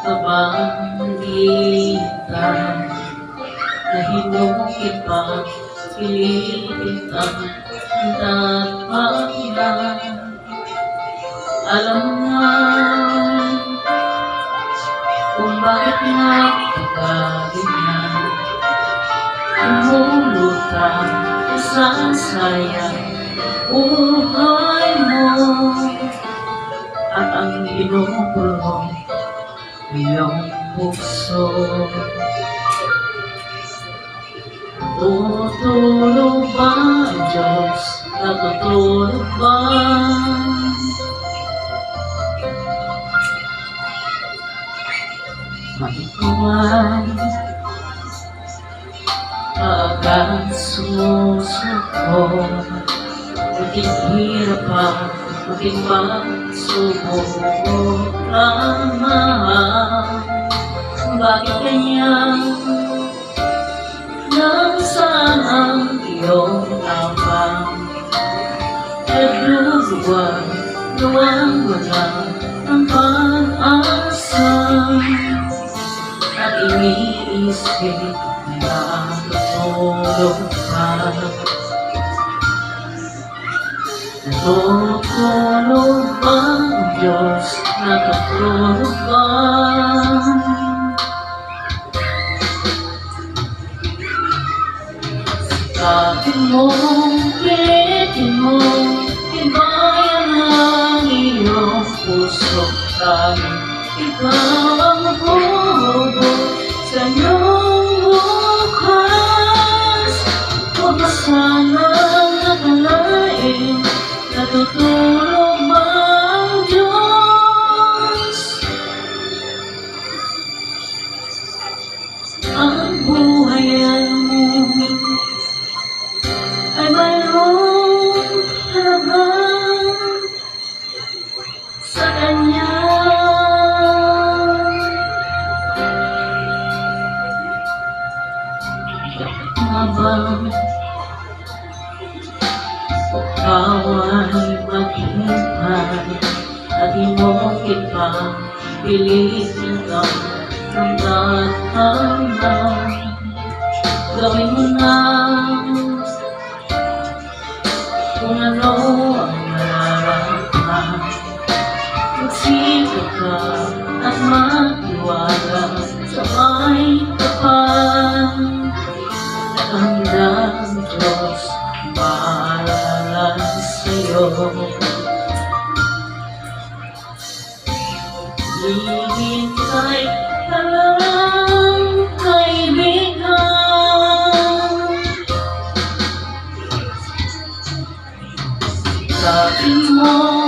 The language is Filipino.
Ang kabangitan na hinukit pa, pilitin ang dapat na alam nga kung bakit nga pagkaganyan Umulutang isang sayang buhay mo At ang binubulong iyong puso Tutulog ba ang Diyos? Natutulog ba? Maikuman Agad sumusubok Maging hirap pa Maging magsubok ang mahal Bakit ganyan Nasaan ang iyong tapang? Naglubuan Luwang wala ang pag-asa. At iniisip na tutulog ka Natutulog ang Diyos? Natutulog ba? Sabi mo, pilitin mo Ibayan ang iyong puso Dahil ikaw ang bubo Sa Habang ikaw ay at hinukit pa, pilitin ka ng datana. Gawin mo na kung ano ang nararamdaman Magsikap ka at magtiwala sa may Ang Diyos maalala sa'yo. Hihintay ka lang kaibigan Sabi mo,